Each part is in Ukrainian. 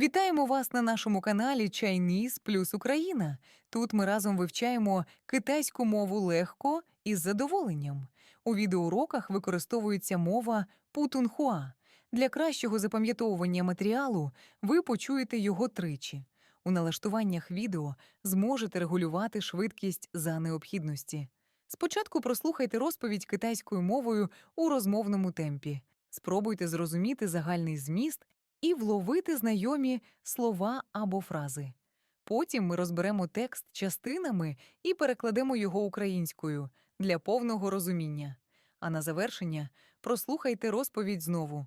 Вітаємо вас на нашому каналі Chinese плюс Україна. Тут ми разом вивчаємо китайську мову легко і з задоволенням. У відеоуроках використовується мова путунхуа. Для кращого запам'ятовування матеріалу ви почуєте його тричі. У налаштуваннях відео зможете регулювати швидкість за необхідності. Спочатку прослухайте розповідь китайською мовою у розмовному темпі. Спробуйте зрозуміти загальний зміст і вловити знайомі слова або фрази. Потім ми розберемо текст частинами і перекладемо його українською для повного розуміння. А на завершення прослухайте розповідь знову.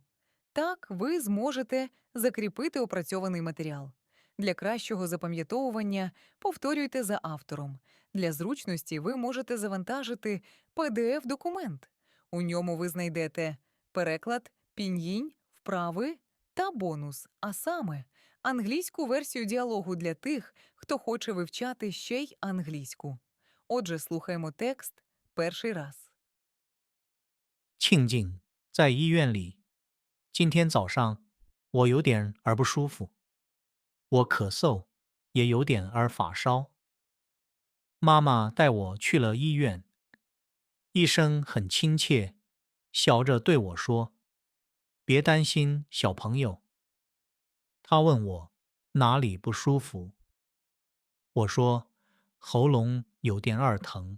Так ви зможете закріпити опрацьований матеріал. Для кращого запам'ятовування повторюйте за автором. Для зручності ви можете завантажити PDF-документ. У ньому ви знайдете переклад, пін'їнь, вправи та бонус, а саме англійську версію діалогу для тих, хто хоче вивчати ще й англійську. Отже, слухаємо текст перший раз. 庆静在医院里。今天早上我有点儿不舒服，我咳嗽，也有点儿发烧。妈妈带我去了医院，医生很亲切，笑着对我说：“ 别担心，小朋友。”他问我哪里不舒服，我说喉咙有点儿疼。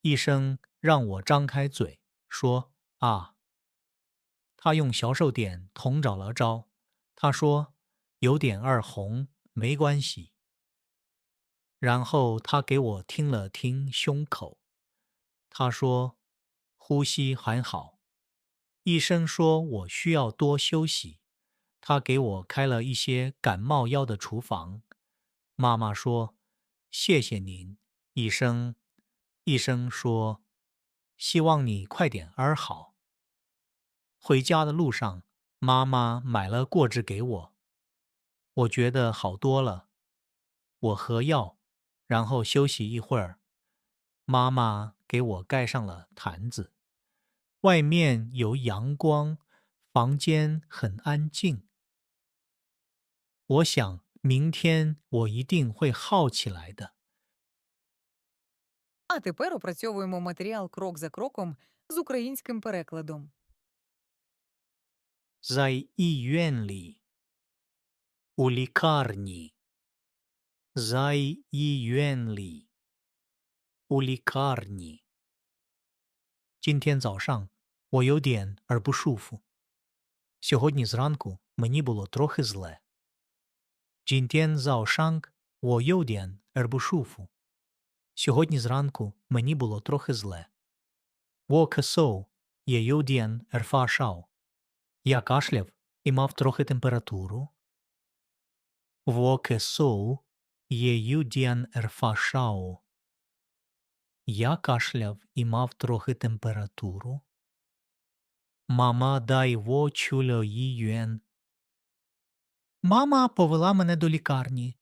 医生让我张开嘴说啊。他用小手点捅找了招，他说有点儿红，没关系。然后他给我听了听胸口，他说呼吸还好。医生说我需要多休息，他给我开了一些感冒药的处方。妈妈说谢谢您，医生。医生说希望你快点儿好。回家的路上，妈妈买了果汁给我，我觉得好多了。我喝药，然后休息一会儿。妈妈给我盖上了毯子，外面有阳光，房间很安静。我想明天我一定会好起来的。 А тепер опрацьовуємо матеріал крок за кроком з українським перекладом. 在医院里，у лікарні。在医院里，у лікарні。今天早上 Ойодіен арбушуфу. Сьогодні зранку мені було трохи зле. Джінтєн заошанг ойодіен арбушуфу. Сьогодні зранку мені було трохи зле. Во кесоу єйодіен ерфашау. Я кашляв і мав трохи температуру. Во кесоу єюдіен ерфашау. Я кашляв і мав трохи температуру. Мама дай во чуло їюен. Мама повела мене до лікарні.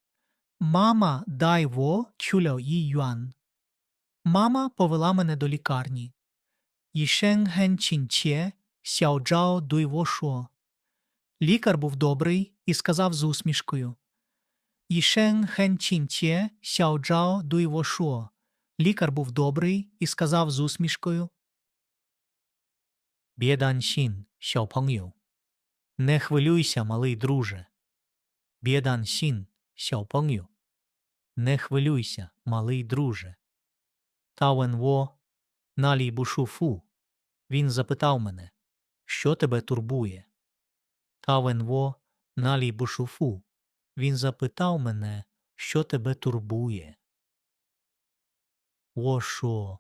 Мама дай во чуло їюан. Мама повела мене до лікарні. Ішен ген чінче Сяо Джао Дуйво Шо. Лікар був добрий і сказав з усмішкою. Ішен хен чінчє Сяо Джао Дуйво Шо. Лікар був добрий і сказав з усмішкою. Бєдан сін, сяо пангю. Не хвилюйся, малий друже. Бєдан сін, сяо пангю. Не хвилюйся, малий друже. Таwen во, налій бушу фу. Він запитав мене, що тебе турбує? Тавен во, налій бушуфу. Він запитав мене, що тебе турбує. Во шо,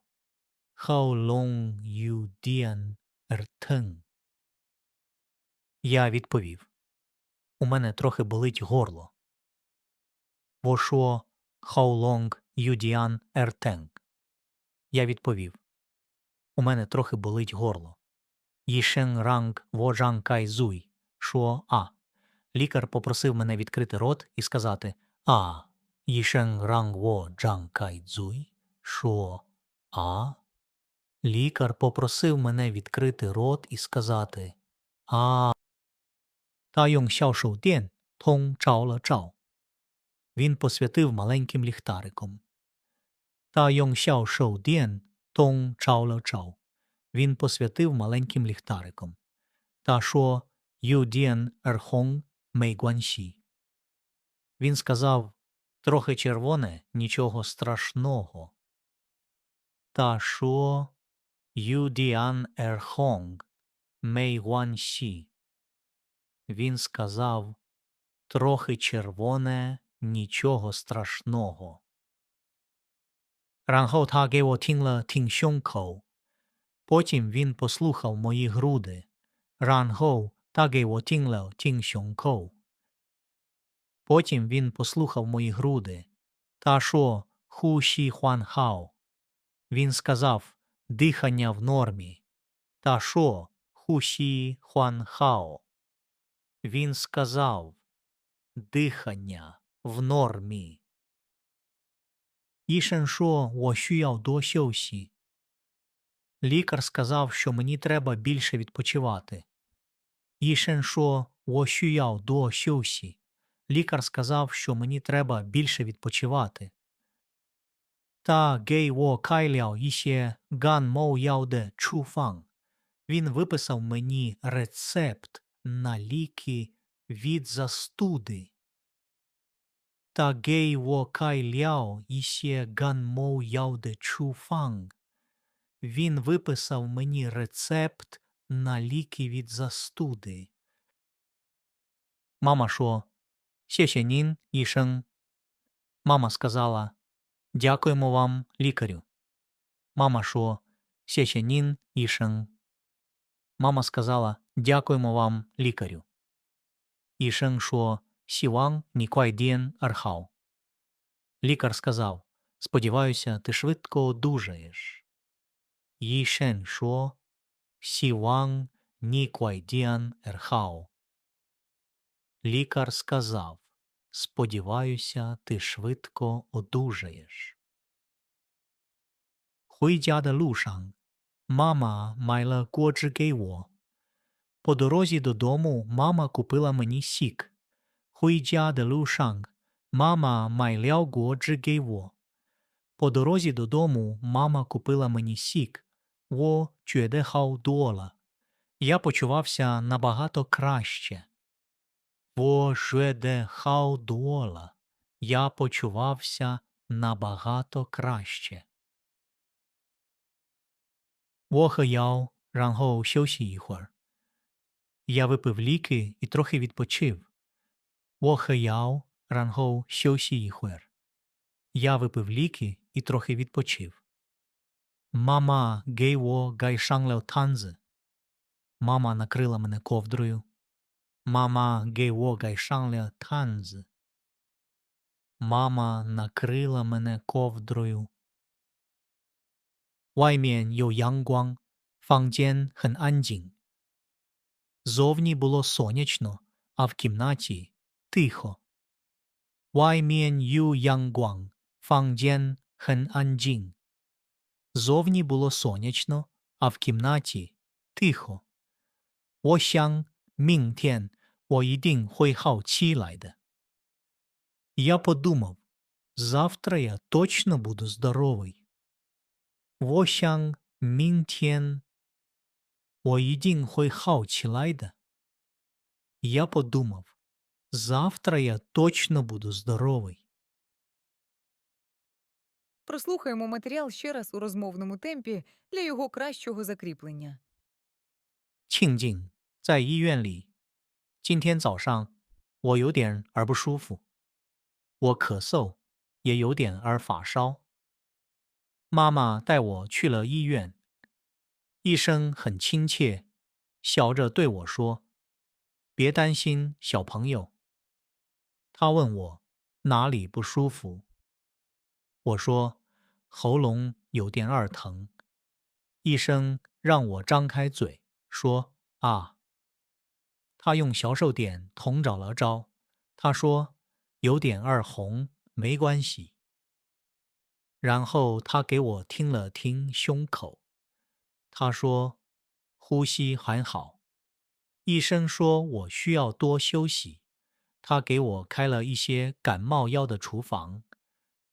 хау лонг ю діан ртен. Я відповів. У мене трохи болить горло. Во шо, хау лонг ю діан ртен. Я відповів. У мене трохи болить горло. Їшен ранг вожан кай зуй, а. Лікар попросив мене відкрити рот і сказати А. Їшен ранг во джан кай зуй, шо а. Лікар попросив мене відкрити рот і сказати А. Та Йонг Шаошу Дєн Тонг Чао Чао. Він посвятив маленьким ліхтариком. Та Йонг Шао Дєн Тонг Чао Чао. Він посвятив маленьким ліхтариком. Та шо Ю Дєн Ерхонг Мей Гуанші. Він сказав Трохи червоне, нічого страшного. Та шо ю діан ер хонг мей гуанші. Він сказав, трохи червоне, нічого страшного. 然后他给我听了听胸口。Потім він послухав мої груди. 然后他给我听了听胸口。Потім він послухав мої груди. Та що, хуші хуан хао. Він сказав, дихання в нормі. Та шо хуші Хуан Він сказав Дихання в нормі. Ішен шо Ошуяв до. Лікар сказав, що мені треба більше відпочивати. Ішен шо Ошуяв до. Лікар сказав, що мені треба більше відпочивати. Та гей во кайляо іще ган моу яо де чуфанг. Він виписав мені рецепт на ліки від застуди. Та гей во кайляо іще ган моу яо де чуфанг. Він виписав мені рецепт на ліки від застуди. Мама шо, 谢谢您,医生. Мама сказала, Дякуємо вам, лікарю. Мама шо, сєченін ішен. Мама сказала Дякуємо вам, лікарю. Ішен шо, сіван ніквайдієн архау. Лікар сказав Сподіваюся, ти швидко одужаєш. Їшен шо, сіван ніквайдіан ерхау. Лікар сказав Сподіваюся, ти швидко одужаєш. Хуйдя де лушан. Мама майла коджи гейво. По дорозі додому мама купила мені сік. Хуйдя де лушанг. Мама майляо годжи гейво. По дорозі додому мама купила мені сік. Во чуєде хау дуола. Я почувався набагато краще. 我觉得好多了. Я почувався набагато краще. 我喝药，然后休息一会儿。Я випив ліки і трохи відпочив. 我喝药，然后休息一会儿。Я випив ліки і трохи відпочив. Мама гей во гай шанглео танзи. Мама накрила мене ковдрою. Мама гей во гай шанглео танзи. Мама накрила мене ковдрою. 外面有阳光，房间很安静. Зовні було сонячно, а в кімнаті тихо. 外面有阳光，房间很安静. Зовні було сонячно, а в кімнаті тихо. 我想 明天我一定会好起来的. Я подумав, завтра я точно буду здоровий. 我想明天我一定会好起来的. Я подумав, завтра я точно буду здоровий. Прослухаємо матеріал ще раз у розмовному темпі для його кращого закріплення. 庆静 在医院里，今天早上我有点儿不舒服，我咳嗽，也有点儿发烧。妈妈带我去了医院，医生很亲切，笑着对我说：“别担心，小朋友。”他问我哪里不舒服，我说喉咙有点儿疼。医生让我张开嘴说：“啊。”他用小手点捅找了招，他说：“有点二红，没关系。”然后他给我听了听胸口，他说：“呼吸很好。”医生说我需要多休息，他给我开了一些感冒药的处方。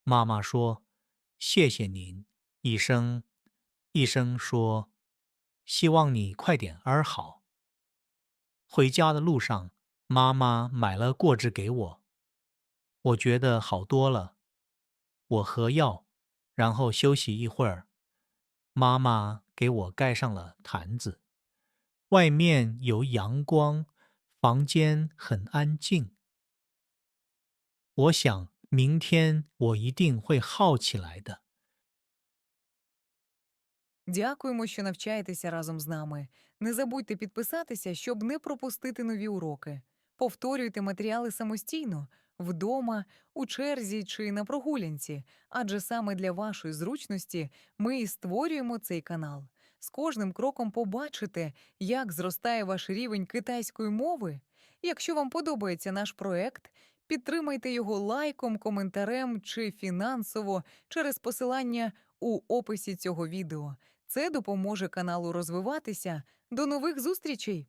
妈妈说：“谢谢您，医生。”医生说：“希望你快点儿好。”回家的路上，妈妈买了果汁给我，我觉得好多了。我喝药，然后休息一会儿。妈妈给我盖上了毯子，外面有阳光，房间很安静。我想明天我一定会好起来的。Дякуємо, що навчаєтеся разом з нами. Не забудьте підписатися, щоб не пропустити нові уроки. Повторюйте матеріали самостійно, вдома, у черзі чи на прогулянці, адже саме для вашої зручності ми і створюємо цей канал. З кожним кроком побачите, як зростає ваш рівень китайської мови. Якщо вам подобається наш проект, підтримайте його лайком, коментарем чи фінансово через посилання у описі цього відео. Це допоможе каналу розвиватися. До нових зустрічей!